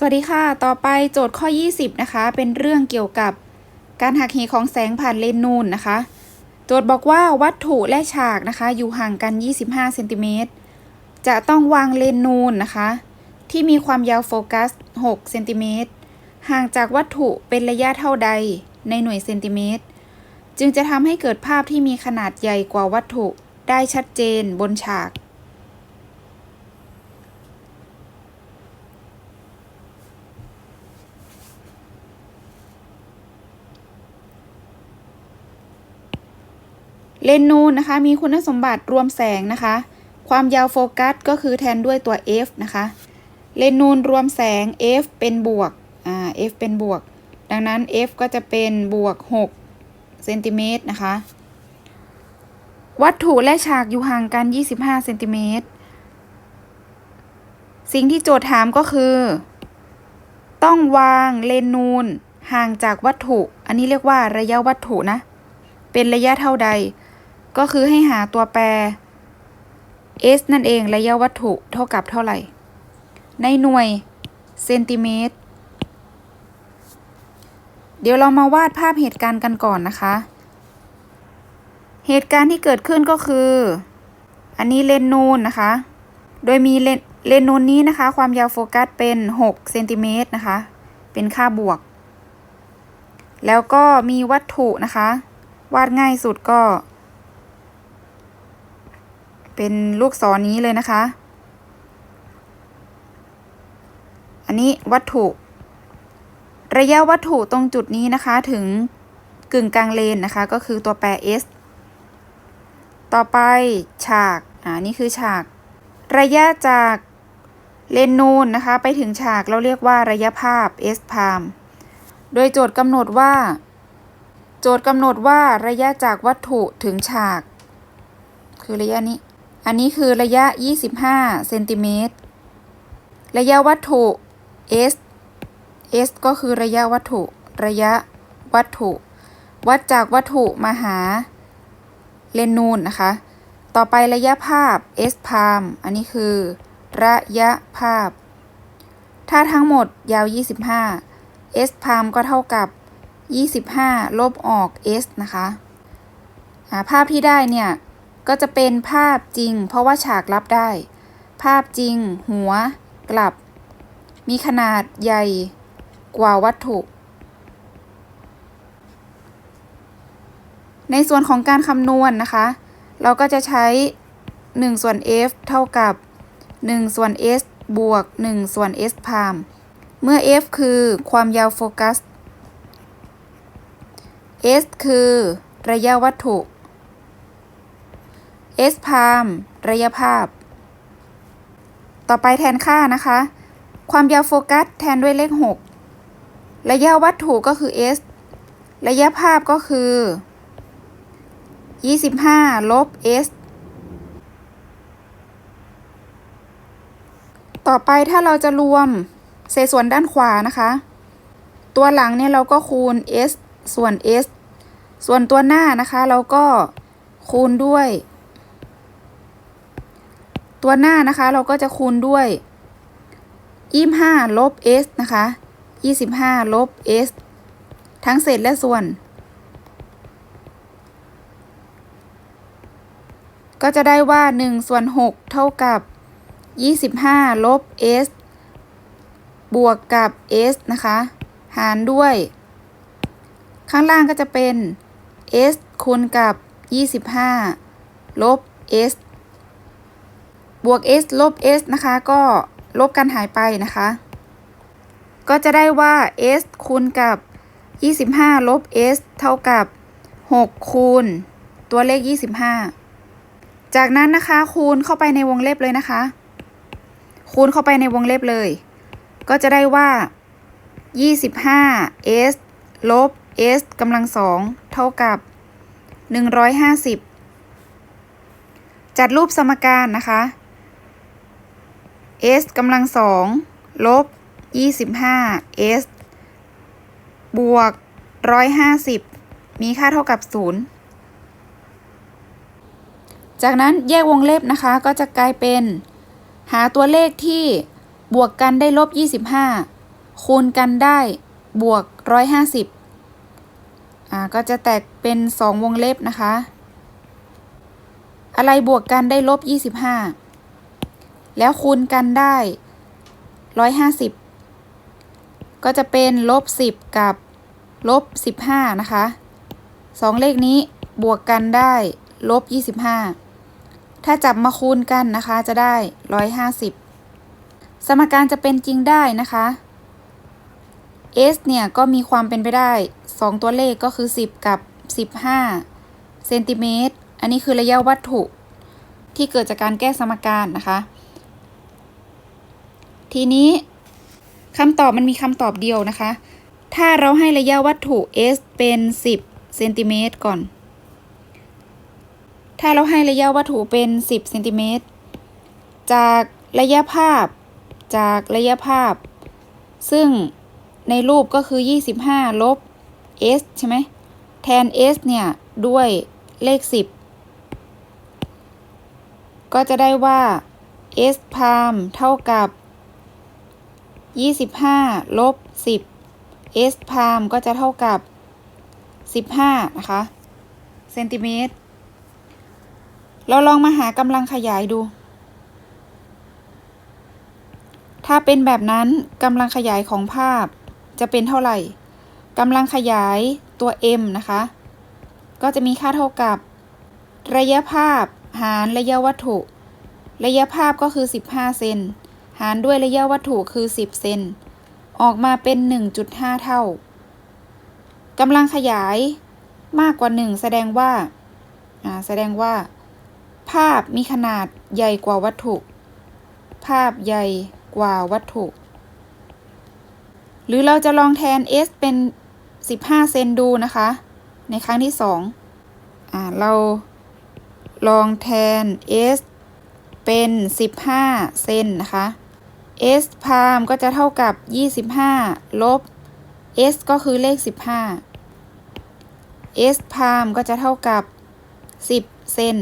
สวัสดีค่ะ ต่อไปโจทย์ข้อ 20 นะคะ เป็นเรื่องเกี่ยวกับการหักเหของแสงผ่านเลนส์นูนนะคะ โจทย์บอกว่าวัตถุและฉากนะคะ อยู่ห่างกัน 25 เซนติเมตร จะต้องวางเลนส์นูนนะคะ ที่มีความยาวโฟกัส 6 เซนติเมตร ห่างจากวัตถุเป็นระยะเท่าใดในหน่วยเซนติเมตร จึงจะทำให้เกิดภาพที่มีขนาดใหญ่กว่าวัตถุได้ชัดเจนบนฉาก เลนส์นูนนะคะ มีคุณสมบัติรวมแสงนะคะ ความยาวโฟกัสก็คือแทนด้วยตัว f นะคะ เลนส์นูนรวมแสง f เป็นบวกอ่า f เป็นบวก ดังนั้น f ก็จะเป็นบวก6เซนติเมตรนะคะ วัตถุและฉากอยู่ห่างกัน 25เซนติเมตรสิ่งที่โจทย์ถามก็คือ ต้องวางเลนนูนห่างจากวัตถุ อันนี้เรียกว่าระยะวัตถุนะ เป็นระยะเท่าใด ก็คือให้หาตัวแปร s นั่นเองระยะวัตถุเท่ากับเท่าไหร่ ในหน่วยเซนติเมตร เดี๋ยวเรามาวาดภาพเหตุการณ์กันก่อนนะคะ เหตุการณ์ที่เกิดขึ้นก็คือ อันนี้เลนส์นูนนะคะ โดยมีเลนเลนส์นูนนี้นะคะ ความยาวโฟกัสเป็น6เซนติเมตรนะคะ เป็นค่าบวก แล้วก็มีวัตถุนะคะ วาดง่ายสุดก็ เป็นลูกศรนี้เลยนะคะ อันนี้วัตถุ ระยะวัตถุตรงจุดนี้นะคะถึงกึ่งกลางเลนนะคะ ก็คือตัวแปร s ต่อไปฉาก อ่า นี่คือฉาก ระยะจากเลนนูนนะคะ ไปถึงฉากเราเรียกว่าระยะภาพ s พามโดยโจทย์กำหนดว่า โจทย์กำหนดว่าระยะจากวัตถุถึงฉาก คือระยะนี้ อันนี้คือระยะ 25เซนติเมตร ระยะวัตถุ s s ก็คือระยะวัตถุ ระยะวัตถุ วัดจากวัตถุมาหาเลนนูนนะคะ ต่อไประยะภาพ s พามอันนี้คือ ระยะภาพ ถ้าทั้งหมดยาว 25 s พามก็เท่ากับ 25 ลบออก s นะคะ ภาพที่ได้เนี่ย ก็จะเป็นภาพจริง เพราะว่าฉากรับได้ ภาพจริง หัว กลับ มีขนาดใหญ่กว่าวัตถุ ในส่วนของการคำนวณนนะคะ เราก็จะใช้ 1 ส่วน f เท่ากับ 1 ส่วน s บวก 1 ส่วน s พามเมื่อ f คือความยาวโฟกัส s คือระยะวัตถุ s พามระยะภาพ ต่อไปแทนค่านะคะ ความยาวโฟกัสแทนด้วยเลข 6 ระยะวัตถุก็คือ s ระยะภาพก็คือ 25 ลบ s ต่อไปถ้าเราจะรวมเศษส่วนด้านขวานะคะ ตัวหลังเนี่ยเราก็คูณ s ส่วน s ส่วนตัวหน้านะคะ เราก็คูณด้วย ตัวหน้านะคะเราก็จะคูณด้วย25ลบ s นะคะ25ลบ s ทั้งเศษและส่วน ก็จะได้ว่า1ส่วน6เท่ากับ25ลบ s บวกกับ s นะคะ หารด้วย ข้างล่างก็จะเป็น s คูณกับ 25 ลบ s บวก s ลบ s นะคะ ก็ลบกันหายไปนะคะ ก็จะได้ว่า s คูณกับ 25 ลบ s เท่ากับ 6 คูณ ตัวเลข 25 จากนั้นนะคะ คูณเข้าไปในวงเล็บเลยนะคะ คูณเข้าไปในวงเล็บเลย ก็จะได้ว่า 25 s ลบ s กำลังสองเท่ากับ 150 จัดรูปสมการนะคะ s กำลังสองลบ25 s บวก150มีค่าเท่ากับ0จากนั้นแยกวงเล็บนะคะก็จะกลายเป็น หาตัวเลขที่บวกกันได้ลบ25คูณกันได้บวก150อ่าก็จะแตกเป็น2วงเล็บนะคะ อะไรบวกกันได้ลบ25 แล้วคูณกันได้150ก็จะเป็นลบ10กับลบ15นะคะสองเลขนี้บวกกันได้ลบ25ถ้าจับมาคูณกันนะคะจะได้150สมการจะเป็นจริงได้นะคะ s เนี่ย ก็มีความเป็นไปได้ 2 ตัวเลขก็คือ 10 กับ 15เซนติเมตร อันนี้คือระยะวัตถุที่เกิดจากการแก้สมการนะคะ ทีนี้คำตอบมันมีคำตอบเดียวนะคะ ถ้าเราให้ระยะวัตถุ s เป็น 10เซนติเมตรก่อน ถ้าเราให้ระยะวัตถุเป็น 10เซนติเมตรจากระยะภาพจากระยะภาพ ซึ่งในรูปก็คือ 25 ลบ s ใช่ไหมแทน s เนี่ย ด้วยเลข 10 ก็จะได้ว่า s พามเท่ากับ 25 ลบ 10 s พามก็จะเท่ากับ 15 นะคะ เซนติเมตร เราลองมาหากำลังขยายดู ถ้าเป็นแบบนั้นกำลังขยายของภาพจะเป็นเท่าไหร่กำลังขยายตัว m นะคะ ก็จะมีค่าเท่ากับ ระยะภาพหารระยะวัตถุ ระยะภาพก็คือ 15 เซน หารด้วยระยะวัตถุคือ 10 เซน ออกมาเป็น 1.5 เท่ากำลังขยายมากกว่า 1 แสดงว่าแสดงว่า ภาพมีขนาดใหญ่กว่าวัตถุ ภาพใหญ่กว่าวัตถุ หรือเราจะลองแทน s เป็น 15 เซนดูนะคะ ในครั้งที่2อ่าเราลองแทน s เป็น 15 เซนนะคะ s พามก็จะเท่ากับ 25 ลบ s ก็คือเลข 15 s พามก็จะเท่ากับ 10 เซน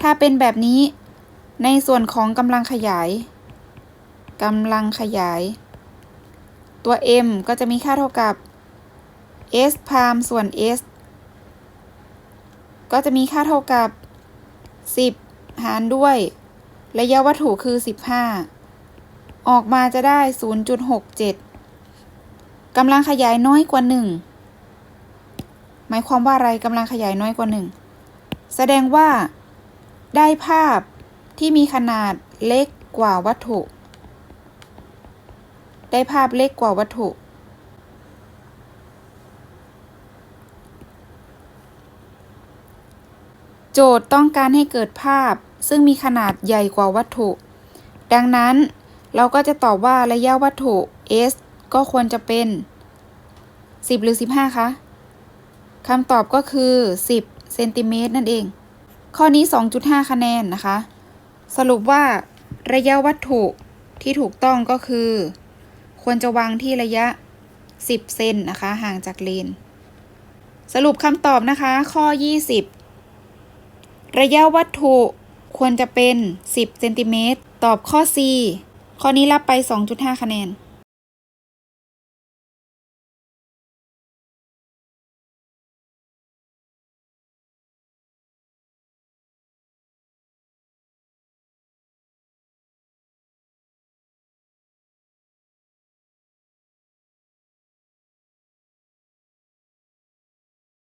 ถ้าเป็นแบบนี้ในส่วนของกำลังขยายกำลังขยาย ตัว m ก็จะมีค่าเท่ากับ s พามส่วน s ก็จะมีค่าเท่ากับ 10 หารด้วย ระยะวัตถุคือ 15 ออกมาจะได้ 0.67กำลังขยายน้อยกว่า 1 หมายความว่าอะไรกำลังขยายน้อยกว่า 1 แสดงว่าได้ภาพที่มีขนาดเล็กกว่าวัตถุ ได้ภาพเล็กกว่าวัตถุ โจทย์ต้องการให้เกิดภาพซึ่งมีขนาดใหญ่กว่าวัตถุ ดังนั้น เราก็จะตอบว่าระยะวัตถุ s ก็ควรจะเป็น 10 หรือ 15คะคำตอบก็คือ 10 เซนติเมตรนั่นเอง ข้อนี้ 2.5 คะแนนนะคะ สรุปว่าระยะวัตถุที่ถูกต้องก็คือ ควรจะวางที่ระยะ 10 เซนนะคะ ห่างจากเลน สรุปคำตอบนะคะ ข้อ 20 ระยะวัตถุควรจะเป็น 10 เซนติเมตร ตอบข้อ C ข้อนี้รับไป 2.5 คะแนน